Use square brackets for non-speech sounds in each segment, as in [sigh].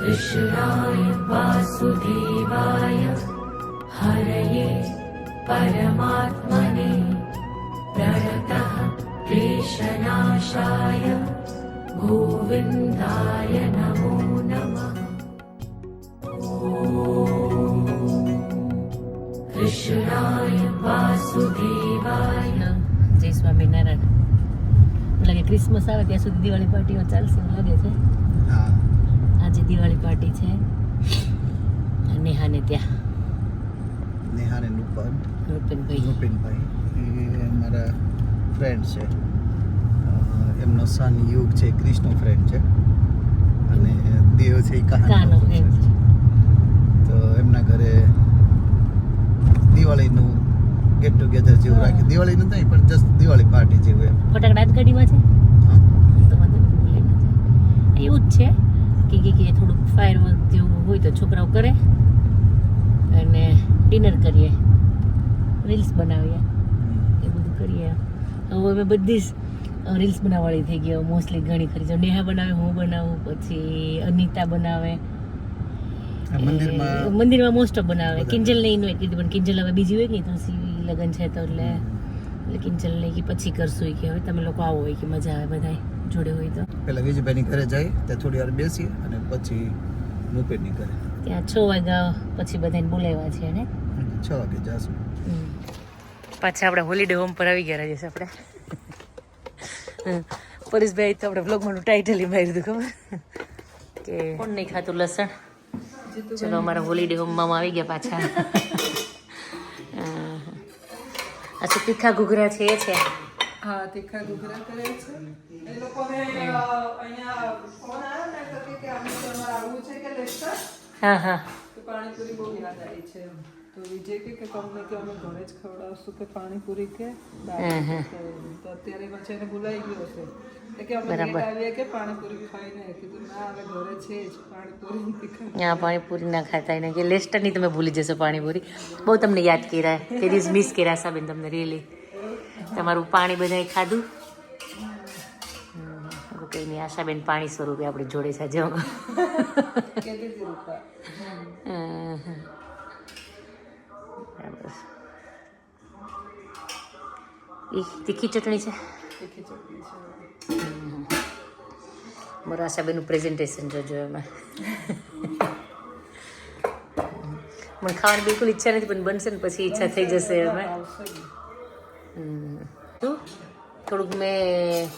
कृष्णाय वासुदेवाय हरये परमात्मने प्रणतः क्लेशनाशाय गोविन्दाय नमो नमः कृष्णाय वासुदेवाय જય સ્વામિનારાયણ મને લાગે ક્રિસમસ આવે ત્યાં સુધી દિવાળી પાર્ટીઓ ચાલશે એવું લાગે છે હા આજે દિવાળી પાર્ટી છે. નેહાને ત્યાં. નેહાને નુપન નુપનભાઈ નુપનભાઈ એ મારા ફ્રેન્ડ છે. એમનો સન યુગ છે ક્રિષ્નો ફ્રેન્ડ છે. અને દેવ છે એ કાનો છે. તો એમના ઘરે દિવાળીનું ગેટ ટુગેધર જેવું રાખે દિવાળીનું નહીં પણ જસ્ટ દિવાળી પાર્ટી જેવું એમ. ફટાકડા જ ગાડીમાં છે? એવું જ છે? કે કે કે થોડુંક ફાયર વર્ક જેવું હોય તો છોકરાઓ કરે. અને ડિનર કરીએ. રીલ્સ બનાવીએ. એ બધું કરીએ. હવે અમે બધી જ રીલ્સ બનાવવાળી થઈ ગઈ. મોસ્ટલી ઘણી ખરી. જો નેહા બનાવે હું બનાવું પછી અનિતા બનાવે. મંદિરમાં મંદિરમાં મોસ્ટ ઓફ બનાવે. કિંજલ કિંજલને ઇન્વાઇટ કીધી પણ કિંજલ હવે બીજી હોય ને તુલસી લગ્ન છે તો એટલે એટલે કિંજલ નહીં કે પછી કરશું કે હવે તમે લોકો આવો હોય કે મજા આવે બધાય. જોડે હોય તો. પેલા વિજયભાઈની ઘરે જાય ત્યાં થોડી વાર બેસી અને પછી નુપેનની ઘરે. ત્યાં છ વાગ્યા પછી બધાને બોલાવ્યા છે એને છ વાગે જાશું. પાછા આપણે હોલિડે હોમ પર આવી ગયા રહીએ આપણે. પરેશભાઈ તો આપણે બ્લોગમાં ટાઇટલ મારી દીધું ખબર? કે કોણ નહીં ખાતું લસણ? ચલો અમારા હોલિડે હોમમાં આવી ગયા પાછા. આ શું તીખા ઘૂઘરા છે એ છે? હા તીખા ઘૂઘરા કરે છે. લોકોને અહીંયા ફોન આવ્યો ને તો કે કે અમે તમારે આવવું છે કે લેસ્ટર હા હા. તો પાણીપુરી બહુ યાદ આવી છે તો વિજય કે કે તમને કે અમે ઘરે જ ખવડાવશું કે પાણીપુરી કે. તો- અત્યારે પછી એને ભૂલાઈ ગયો હશે એટલે કે અમે બરાબર. લેટ આવીએ કે પાણીપુરી ખાઈને? કીધું ના હવે ઘરે છે જ પાણીપુરી ના ખાતા એને કે લેસ્ટરની તમે ભૂલી જશો પાણીપુરી. બહુ તમને યાદ કર્યા તે દિવસ મિસ કર્યા સાબેન તમને રીલી તમારું પાણી બધાએ ખાધું? કંઈ નહીં આશાબેન પાણી સ્વરૂપે આપણે જોડે છે જો. તીખી ચટણી છે? મારા આશાબેનનું પ્રેઝન્ટેશન જોજો એમાં. મને ખાવાની બિલકુલ ઈચ્છા નથી પણ બનશે ને પછી ઈચ્છા થઈ જશે અમે. થોડુંક મેં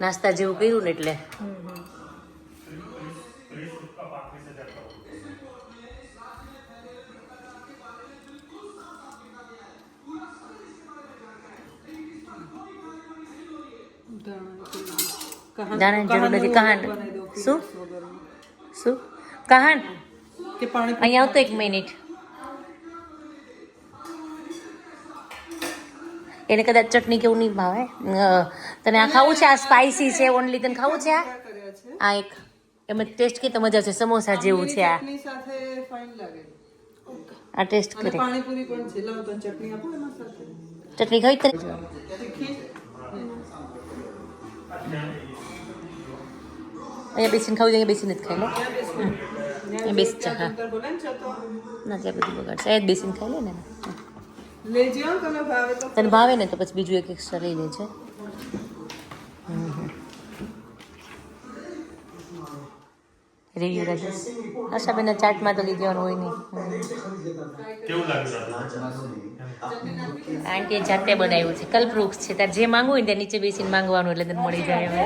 નાસ્તા જેવું કર્યું ને એટલે. જરૂર નથી. દો, શું? શું? કહાન? અહીંયા આવતો એક મિનિટ. એને કદાચ ચટણી કેવું નહીં ભાવે? તને આ ખાવું છે? આ સ્પાઇસી છે ઓનલી તને ખાવું છે આ? એક એમાં ટેસ્ટ કે મજા છે સમોસા જેવું છે આ. આ ટેસ્ટ કરે કરી. પાણીપુરી પણ છે. લાવ તને ચટણી આપો એના સાથે. ચટણી ખાવી તને? અહીંયા બેસીને ખાવું અહીંયા બેસીને જ ખાઈ લો. અહીંયા બેસી હા. છે તો. ના ત્યાં બધું બગાડશે અહીંયા જ બેસીને ખાઈ લે ને. તને ભાવે ને તો પછી બીજું એક એક્સ્ટ્રા લઈ લેજે. રિવ્યુ રાજેશ આશાબેનના ચાટમાં તો લઈ હોય નહીં. આંટીએ જાતે બનાવ્યું છે. કલ્પવૃક્ષ છે. તાર જે માંગવું હોય ને ત્યાં નીચે બેસીને માંગવાનું એટલે તને મળી જાય હવે.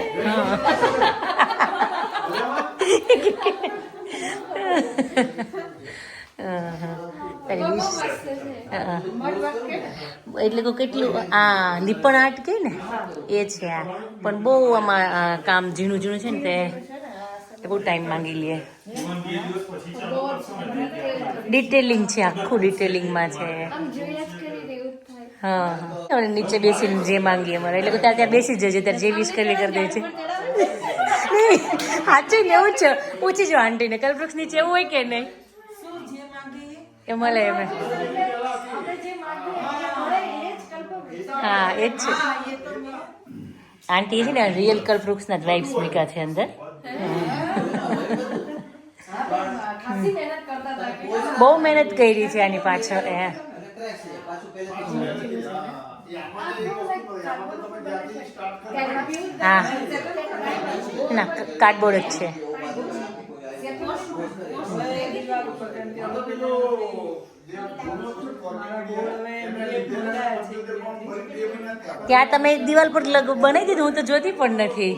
એટલે કે કેટલું આ લીપણ આર્ટ કે ને? એ છે આ. પણ બહુ આમાં કામ ઝીણું ઝીણું છે ને તે બહુ ટાઈમ માંગી લે. ડિટેલિંગ છે આખું ડિટેલિંગમાં છે. હા હા. નીચે બેસીને જે માંગીએ અમારે. એટલે કે ત્યાં ત્યાં બેસી જ જજે ત્યારે જે વિશ કરી કરી દે છે. [laughs] સાચું ને એવું છે. પૂછી જો આંટીને કલ્પવૃક્ષ નીચે એવું હોય કે નહીં? એ મળે એમ હા, એ જ છે. આંટી છે ને રિયલ કલ્પવૃક્ષના વાઇબ્સ મૂક્યા છે અંદર. બહુ મહેનત કરી છે આની પાછળ, એ. હા. ના કાર્ડબોર્ડ જ છે. ત્યાં તમે દિવાલ પર બનાવી દીધું હું તો જોતી પણ નથી.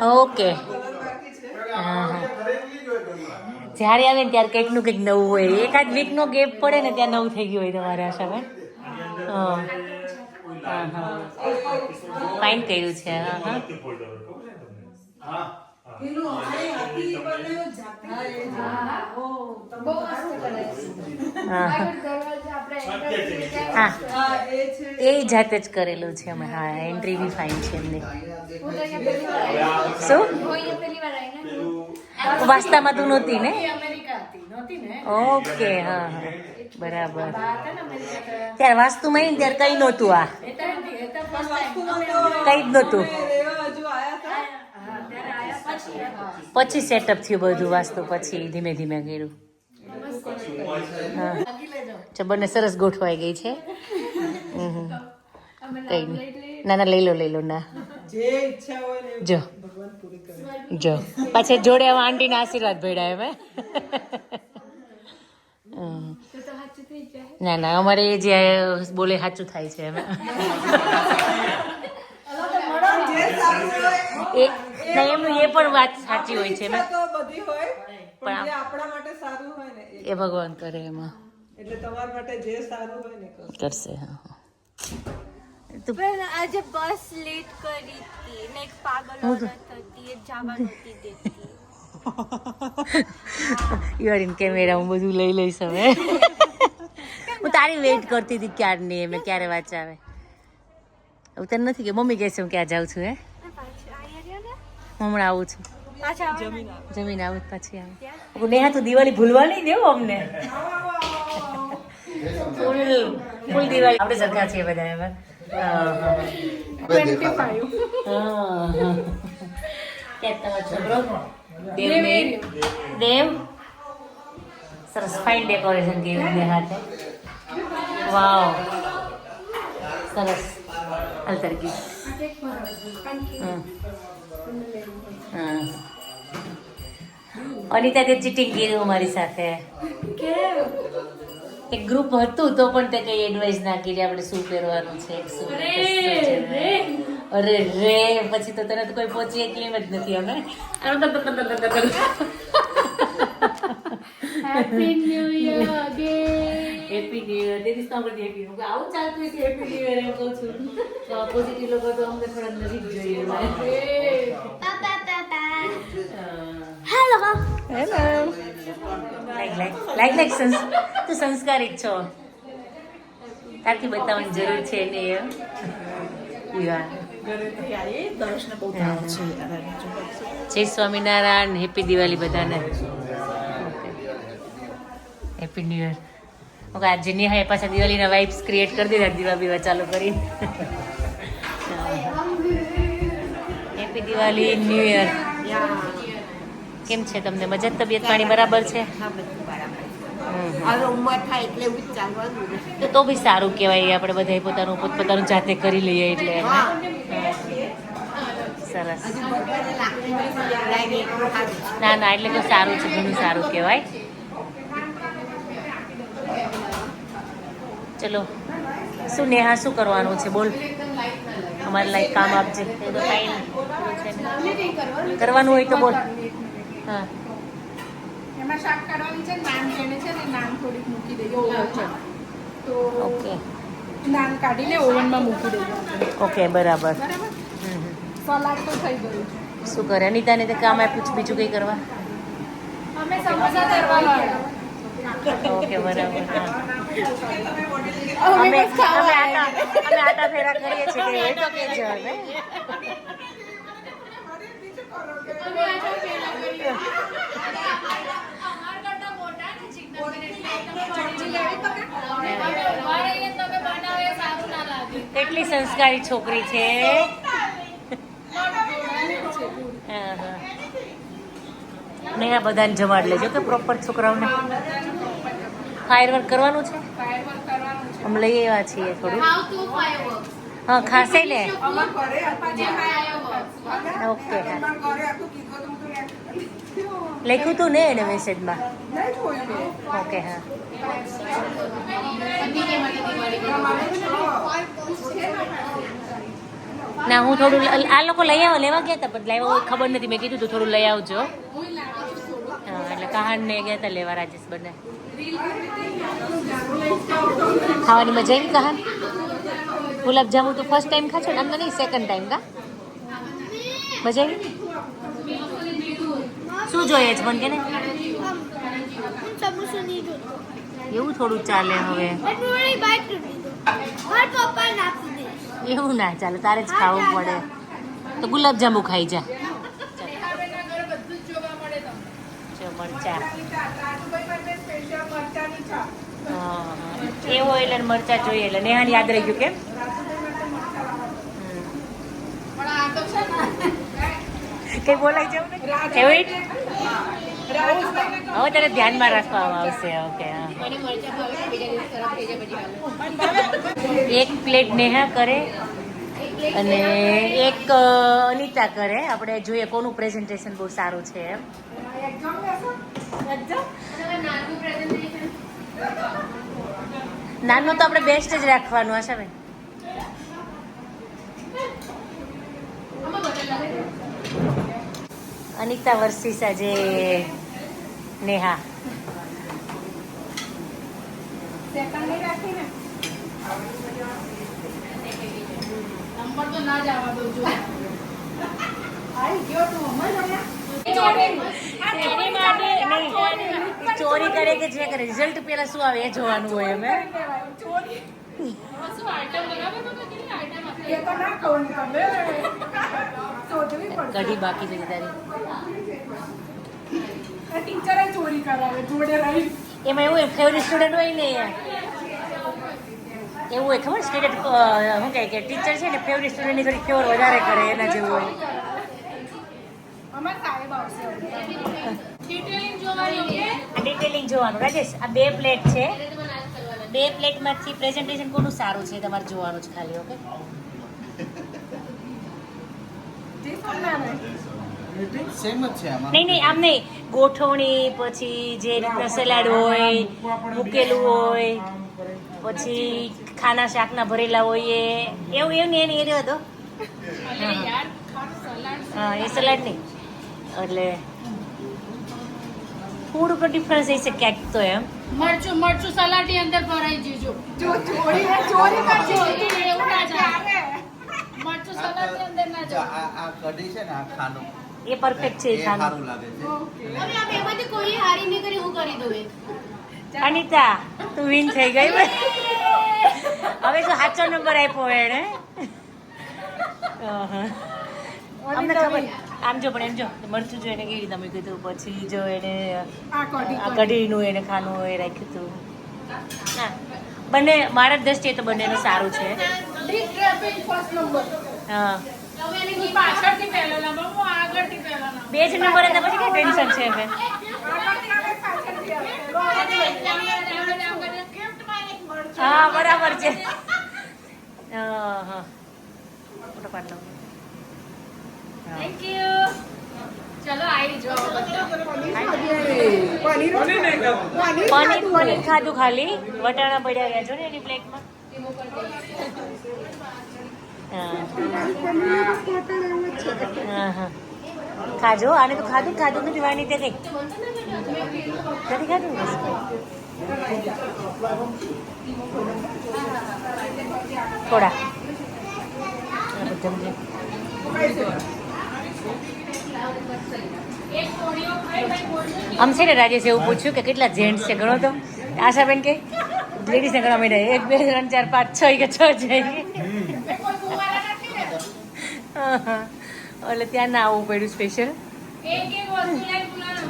આ ઓકે. જ્યારે આવે ને ત્યારે કંઈકનું કંઈક નવું હોય. એકાદ વીક નો ગેપ પડે ને ત્યાં નવું થઈ ગયું હોય તમારે આશાબેન? હા. હા હા. ફાઇન કર્યું છે હા હા. પેલું આ એ હાથી જાતે. હા, એ જ. હા હા. હા, એ જાતે જ કરેલું છે અમે હા એન્ટ્રી બી ફાઇન છે એમની. શું? વાસ્તામાં તું નહોતી ને? ઓકે હા હા. બરાબર. ત્યારે વાસ્તુમાં ને ત્યારે કઈ નહોતું આ. કઈ જ નહોતું. પછી સેટઅપ થયું બધું વાસ્તુ પછી ધીમે ધીમે કર્યું. હા. ચા બંને સરસ ગોઠવાઈ ગઈ છે. કઈ નહીં ના ના લઈ લો લઈ લો ના. જે ઈચ્છા હોય ને એ જો. ભગવાન પૂરી કરે. જો. પાછી જોડે આવા આંટીના આશીર્વાદ ભેડા એમ હે? ના ના અમારે એ જે બોલે સાચું થાય છે એમ એ એમનું એ પણ વાત સાચી હોય છે એમ બધી હોય પણ આપણા માટે સારું હોય ને એ. ભગવાન કરે એમાં. એટલે તમારા માટે જે સારું હોય ને કરશે. હા હા. તું પણ આજે બસ લેટ કરી હતી ને એક પાગલ ઓરત હતી એ જવા નહોતી દેતી યુ આર ઇન કેમેરા હું બધું લઈ લઈશ હવે. હું તારી વેઇટ કરતી હતી ક્યારની મેં ક્યારે વાંચ આવે હવે તને નથી કે મમ્મી કહેશે હું ક્યાં જાઉં છું હે અને પાછી અહીંયા રહ્યો ને હમણાં આવું છું. જમીન આવું પછી આવું. નેહા તો દિવાળી ભૂલવા નહીં દેવો અમને? ફૂલ ફૂલ દિવાળી. આપણે સરખા છીએ બધા હવે હા, હા. હા, હા. ક્યાં તમારો દેવ સરસ. ફાઇન ડેકોરેશન કર્યું હાથે વાવ સરસ હાલ તરકી. હા અનિતા તે ચીટિંગ કર્યું અમારી સાથે એક ગ્રુપ હતું તો પણ તે કઈ એડવાઇસ ના કરી આપણે શું પહેરવાનું છે શું અરે રે પછી તો તને તો કોઈ પહોંચી એકલી જ નથી અમે happy new year again happy new year દેદી આપણે હેપી હું કહું, આવું ચાલતું હોય છે હેપી ન્યુ યર એમ કહું છું તો પોઝિટિવ લોકો તો અમને થોડા નજીક જોઈએ પાપા hello like like like like સંસ તું સંસ્કારી છો તારથી બતાવવાની જરૂર છે ને જય સ્વામિનારાયણ હેપી દિવાળી બધાને હેપી ન્યુ યર ઓકે આજે નેહાએ પાછા દિવાળીના વાઇબ્સ ક્રિએટ કરી દીધા દીવા બીવા ચાલુ કરી. હેપી દિવાળી ન્યુ યર કેમ છે તમને? મજા તબિયત પાણી બરાબર છે. તો તો બી સારું કહેવાય આપણે બધા પોતાનું પોતપોતાનું જાતે કરી લઈએ એટલે હે? સરસ. ના ના એટલે તો સારું છે ઘણું સારું કહેવાય. ચલો શું નેહા શું કરવાનું છે? બોલ. અમારે લાઈક કામ આપજે. એ તો ટાઈમ કરવાનું હોય તો બોલ. હા. એમાં શાક કાઢવાની છે નાન જેને છે ને નાન થોડીક મૂકી દઈએ ઓવન છે તો ઓકે. કાઢીને ઓવનમાં મૂકી દઈએ. ઓકે બરાબર. સલાડ તો થઈ ગયું શું કરે? અનિતાને તો કામ આપ્યું છે બીજું કંઈ કરવા? અમે સમોસા ઓકે બરાબર. હા. અમે. આટા અમે આટા ફેરા કરીએ છીએ કે એ તો હવે. કેટલી સંસ્કારી છોકરી છે. ને આ બધાને જમાડ લેજો કે પ્રોપર છોકરાઓને. ફાયર વર્ક કરવાનું છે. અમે લઈ આવ્યા છીએ થોડું. How to fireworks. હા ખાસે ને. ઓકે. લખ્યું તું ને એને મેસેજમાં. ઓકે હા. ના હું થોડું આ લોકો લઈ આવો લેવા ગયા હતા પણ લાવ્યા હોય ખબર નથી. મેં કીધું તું થોડું લઈ આવજો. હા એટલે કહાણ ને ગયા હતા લેવા રાજેશ બંને. ખાવાની મજા આવી કહાન ગુલાબ જાંબુ તો ફર્સ્ટ ટાઈમ ખાશો ને? આમ તો નહીં સેકન્ડ ટાઈમ કા? મજા આવી શું જોઈએ છે મને કે ને? એવું થોડું ચાલે હવે. એવું ના ચાલે તારે જ ખાવું પડે. તો ગુલાબ જાંબુ ખાઈ જો. [laughs] મરચા રાજુભાઈ માટે સ્પેશિયલ મરચાની ચા. એ ઓઇલ એટલે મરચા જોઈએ એટલે નેહાન યાદ રહી ગયું કેમ? પણ આ તો છે ને કઈ બોલાય જવું ને એવી હવે તારે ધ્યાનમાં રાખવામાં આવશે ઓકે હા. એક પ્લેટ નેહા કરે અને એક અનિતા કરે. આપણે જોઈએ કોનું પ્રેઝન્ટેશન બહુ સારું છે એમ. નાનું તો આપણે બેસ્ટ જ રાખવાનું હશે ભાઈ. અનિતા વર્ષિસ આજે નેહા. નંબર તો ના જ આવવા દઉં જો. આઈ ગયો તું હમણાં ચોરી કરે કે જે કરે. રિઝલ્ટ પેલા શું આવે એ જોવાનું હોય અમે કઢી બાકી છે તારી ચોરી કરાવે જોડે રહી એમાં એવું ફેવરેટ સ્ટુડન્ટ હોય ને એવું હોય, ખબર સ્ટુડન્ટ શું કહે કે ટીચર છે ને ફેવરિટ સ્ટુડન્ટની થોડી ફેવર વધારે કરે, એના જેવું હોય. ડિટેલિંગ જોવાની ઓકે આ ડિટેલિંગ જોવાનું. રાજેશ આ બે પ્લેટ છે. બે પ્લેટમાંથી પ્રેઝન્ટેશન કોનું સારું છે તમારે જોવાનું છે ખાલી ઓકે સેમ જ છે આમાં. નહીં નહીં આમ નહીં. ગોઠવણી પછી જે રીતના સલાડ હોય મૂકેલું હોય પછી ખાના શાકના ભરેલા હોય એ એવું એવું નહીં એની એ રહ્યો હતો સલાડ હા એ સલાડ નહીં. એટલે ફૂડ ઉપર ડિફરન્સ હશે ક્યાંક તો એમ. મરચું મરચું સલાડની અંદર ભરાઈ જજો. જો ચોરી ચોરી કરશે એવું ના ચાલે મરચું સલાડની અંદર ના જો આ આ કઢી છે ને આ ખાનું એ પરફેક્ટ છે એ ખાનું સારું લાગે છે. હવે આ બેમાંથી કોઈ હારી નહીં કરી હું કરી દઉં એક. અનિતા તું વિન થઈ ગઈ? હવે તો સાચો નંબર આપ્યો એણે. અમને ખબર આમ જો પણ એમ જો મરચું જો એને કેવી રીતે મૂક્યું હતું પછી જો એને આ કઢી આ કઢીનું એને ખાનું એ રાખ્યું હતું. હા. બંને મારા દ્રષ્ટિએ તો બંનેનું સારું છે. હા. હવે એને ઈ પાછળથી પહેલો નંબર હું આગળથી પહેલો નંબર બે જ નંબર હતા પછી કઈ ટેન્શન છે હવે? હા બરાબર છે. હા હા ફોટો પાડ લઉં. થેન્ક યુ ચલો આવી જાઓ બધા. પનીર પનીર પનીર ખાધું. ખાલી. વટાણા પડ્યા ગયા છો ને એની પ્લેટમાં? હા. હા હા. ખાજો. આને તો ખાધું જ ખાધું. નથી વાની તે કઈ નથી ખાધું? થોડા. જમજે. આમ છે ને રાજેશ એવું પૂછ્યું કે કેટલા જેન્ટ્સ છે ગણો તો? આશાબેન કે લેડીઝને ગણો ગણવા માંડ્યા. એક બે ત્રણ ચાર પાંચ છ કે છ ને એટલે ત્યાં ના આવવું પડ્યું સ્પેશિયલ એક એક વસ્તુ લઈને બોલાવો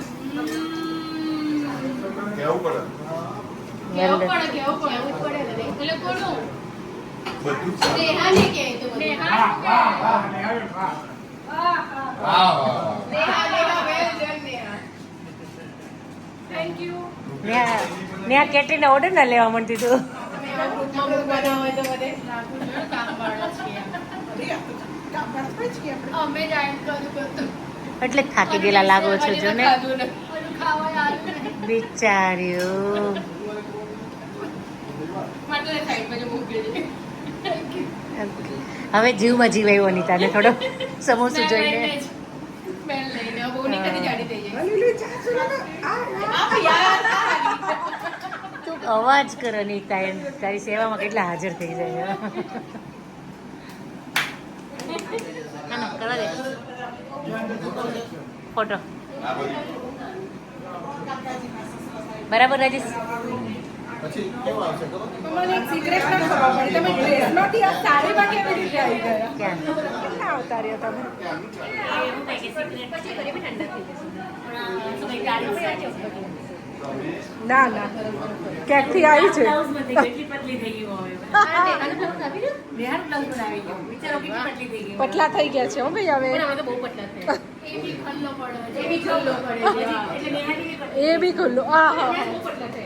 કેવું પડે? કેવું પડે? કેવું પડે? એટલે કોનું બધું નેહા ત્યાં ત્યાં ઓર્ડર ના લેવા માંડતી તું. એટલે થાકી ગયેલા લાગો છો જો ને. ને. ને બિચાર્યું હવે જીવમાં જીવ આવ્યો અનિતાને થોડો સમોસું જોઈને. અવાજ કર અનિતા એમ તારી સેવામાં કેટલા હાજર થઈ જાય. ફોટો. બરાબર રાજેશ? પછી કેવું આવશે ખબર? મને એક સિક્રેટ ના ખબર પડી. તમે ડ્રેસમાંથી આ સાડીમાં કેવી રીતે આવી ગયા? કેટલા આવતા રહ્યા તમે? ના ના. ક્યાંકથી આવી છે? પટલા થઈ ગયા છે હો ભાઈ હવે. બહુ પતલા થયા એ બી ખલ્લો પડે.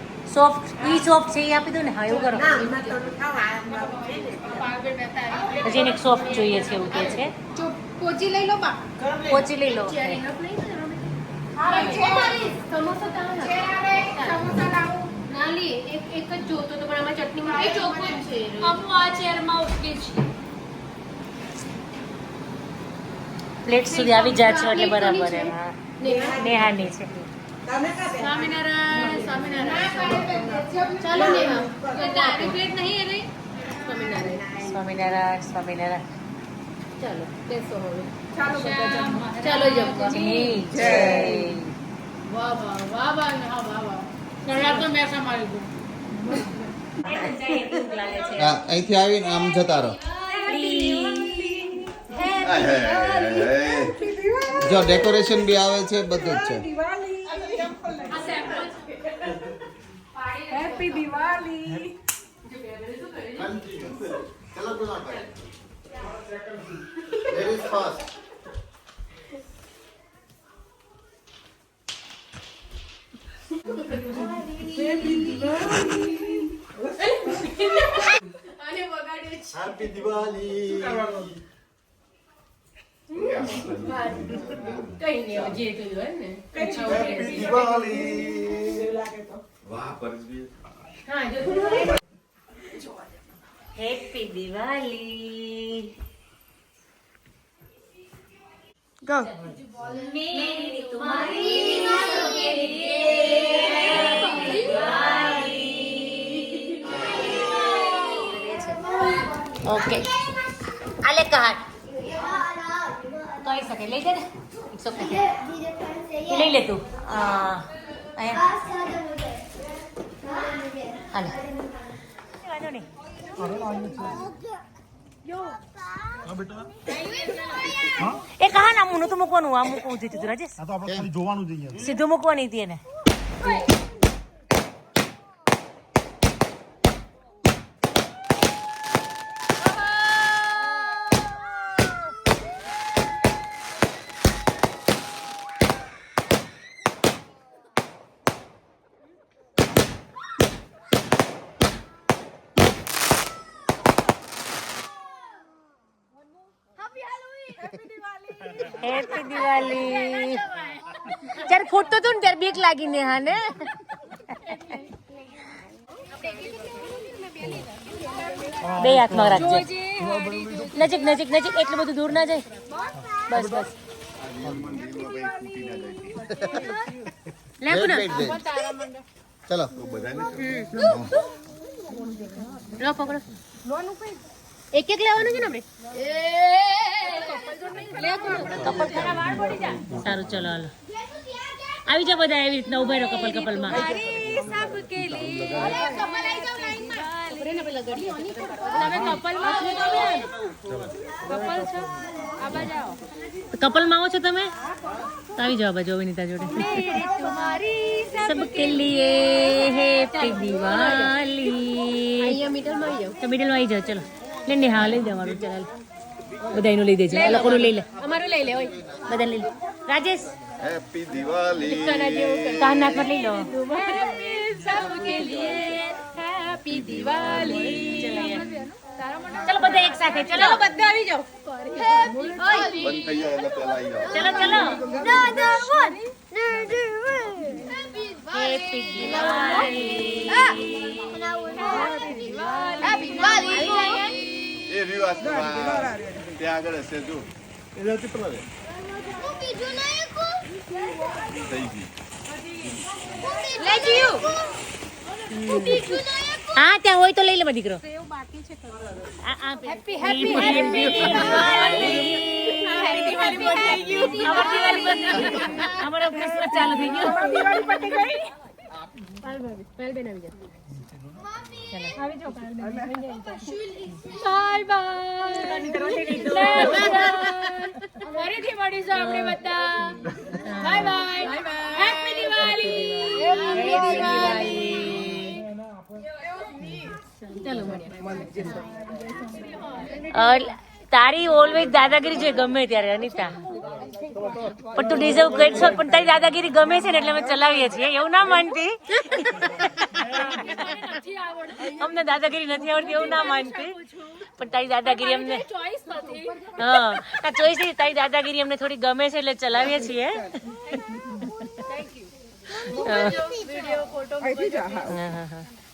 સોફ્ટ ઈ સોફ્ટ છે એ આપી દો ને હા એવું કરો. એને એક સોફ્ટ જોઈએ છે એવું કે છે. પોચી લઈ લો બા. પોચી લઈ લો. નાલી એક એક જ જોતો તો પણ ચટણીમાં એ ચોખ્ખો જ છે. અમુ આ ચેરમાં ઓકે છે. પ્લેટ સુધી આવી જાય છે એટલે બરાબર એમ. નેહાની છે. સ્વામિનારાયણ સ્વામિનારાયણ. ચાલો તારી પ્લેટ નહીં એ રહી? સ્વામિનારાયણ. સ્વામિનારાયણ સ્વામિનારાયણ. ચાલો બેસો હવે. ચાલો ચાલો જમવા. જય. વાહ વાહ વાહ વાહ હા વાહ વાહ. કલાક તો મેં સંભાળી ગયું અહીંથી આવીને આમ જતા રહો. જો ડેકોરેશન બી આવે છે બધું જ છે. હેપી દિવાળી અને બગાડ્યો છે હેપી દિવાળી કઈ હવે જે કહ્યું હોય ને વાહ પરેશભાઈ હા જો હેપી દિવાળી ગો ઓકે આલે કહાટ કહી શકે લઈ જા ને ઇટ્સ ઓકે લઈ લે તું આ અહીંયા હાલે વાંધો નહીં એ કહા ના મુનું તો મૂકવાનું આ મૂકવું હતું રાજેશ આ તો જોવાનું જ અહીંયા. સીધું મૂકવાની હતી એને. દિવાળી જ્યારે ફૂટતો હતું ને ત્યારે બીક લાગી ને હા ને બે હાથમાં રાખજે. નજીક નજીક નજીક. એટલું બધું દૂર ના જાય. બસ બસ. ચલો. પકડો. એક એક લેવાનું છે ને આપણે? સારું ચલો હાલો. આવી જાઓ બધા એવી રીતના ઊભા રહો કપલ કપલમાં. કપલમાં આવો છો તમે? તો આવી જાઓ બાજુ વિનીતા જોડે. સબકે લીએ હે દિવાળી. તો મિડલમાં આવી જાઓ ચલો. લે ને હા લઈ જવાનું ચાલ બધા એનું લઈ દેજો. આ લોકોનું લઈ લે. અમારું લઈ લે ઓય. બધા લઈ લે. રાજેશ. હેપી દિવાળી કાન નાક પર લઈ લો. ચલો બધા એક સાથે ચલો. બધા આવી જાઓ. બંધ થઈ જાય એટલે પહેલા આવી જાઓ. ચલો ચલો. હેપી દિવાળી એ રહ્યું આ ત્યાં આગળ હશે જો. થઈ ગઈ હા ત્યાં હોય તો લઈ લે દીકરો. હેપી હેપી અમારો ચાલુ થઈ ગયો. ફરીથી મળીશું આપણે બધા. Bye bye. Happy Diwali Diwali તારી ઓલવેઝ દાદાગીરી છે ગમે ત્યારે અનિતા. પણ તું ડિઝર્વ કરશો પણ તારી દાદાગીરી ગમે છે ને એટલે અમે ચલાવીએ છીએ. એવું ના માનતી? અમને દાદાગીરી નથી આવડતી, એવું ના માનતી? પણ તારી દાદાગીરી અમને હા ચોઈસ તારી દાદાગીરી અમને થોડી ગમે છે એટલે ચલાવીએ છીએ.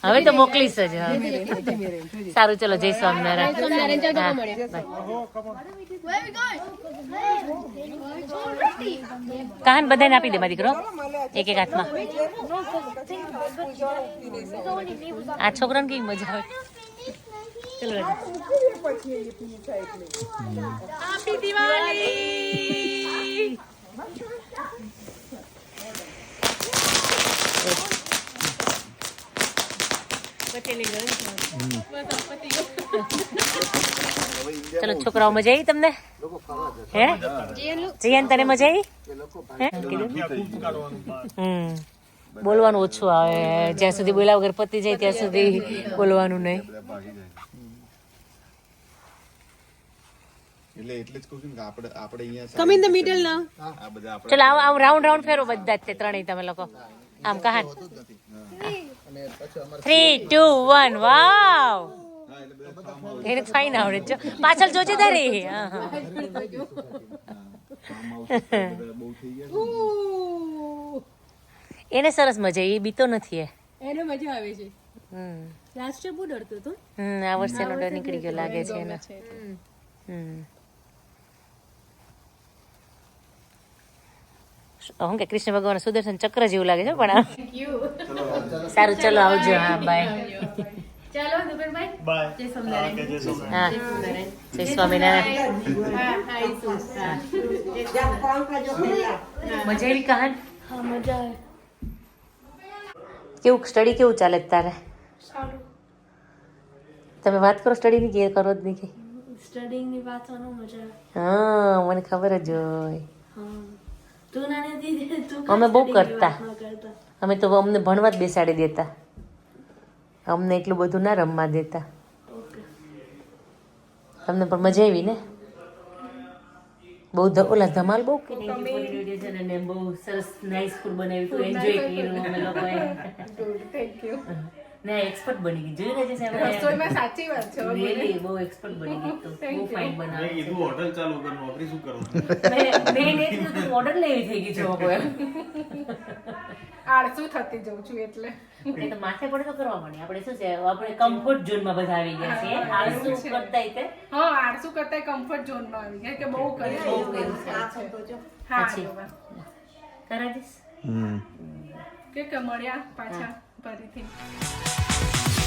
હવે તો મોકલીશ જ સારું ચલો જય સ્વામિનારાયણ. કાન બધાને આપી દે મારી દીકરો. એક એક હાથમાં. આ છોકરાને કેવી મજા આવે. ચલો. દિવાળી ચલો છોકરાઓ મજા આવી તમને? હે? જીયન તને મજા આવી હે? કીધું? હમ. બોલવાનું ઓછું આવે. જ્યાં સુધી બોલ્યા વગર પતી જાય ત્યાં સુધી બોલવાનું નહીં. એટલે એટલે જ કહું છું કે આપણે આપણે અહીંયા કમ ઇન ધ મિડલ ના આ બધા આપણે ચલો આમ આમ રાઉન્ડ રાઉન્ડ ફેરો બધા જ તે ત્રણેય તમે લોકો. આમ કહા. થ્રી ટુ વન વાવ એને ફાઈન આવડે છે. જો પાછળ જોજે તારે. એને સરસ મજા એ બીતો નથી એ. એને મજા આવે છે. હમ. લાસ્ટ બહુ ડરતો હતો. હમ આ વર્ષે નો ડર નીકળી ગયો લાગે છે એને. હમ. શું કે કૃષ્ણ ભગવાન સુદર્શન ચક્ર જેવું લાગે છે પણ સારું ચલો આવજો હા બાય ચાલો દુબેરભાઈ જય સ્વામિનારાયણ. હા મજા આવી કહાન? હા મજા આવે. કેવું સ્ટડી કેવું ચાલે તારે? તમે વાત કરો સ્ટડીની કે કરો જ નહીં કે? સ્ટડીની વાંચવાનું મજા આવે. હા મને ખબર જ હોય. હા. અમે બહુ કરતા. અમે તો અમને ભણવા જ બેસાડી દેતા. અમને એટલું બધું ના રમવા દેતા. તમને પણ મજા આવી ને? બહુ ઓલા ધમાલ બહુ બહુ સરસ નાઇસ ફૂડ બનાવ્યું એન્જોય કર્યું અમે લોકોએ. થેન્ક યુ ના એક્સપર્ટ બની ગઈ. જોઈ રહેજે સાહેબ? રસોઈમાં સાચી વાત છે Really બહુ એક્સપર્ટ બની ગઈ. તો બહુ ફાઇન બનાવે છે. હોટલ ચાલુ કર નોકરી શું કરું? મેં મેં કીધું તું મોડલ લેવી થઈ ગઈ છો કોઈ આળસુ થતી જઉં છું એટલે. એટલે માથે પડે તો કરવા પડે આપણે શું છે આપણે કમ્ફર્ટ ઝોનમાં બધા આવી ગયા છે આળસુ કરતા તે હા આળસુ કરતા કમ્ફર્ટ ઝોનમાં આવી ગયા કે બહુ કરી બહુ કરી છે. હા પછી? બરાબર. હમ. કે કે મળ્યા પાછા? ફરીથી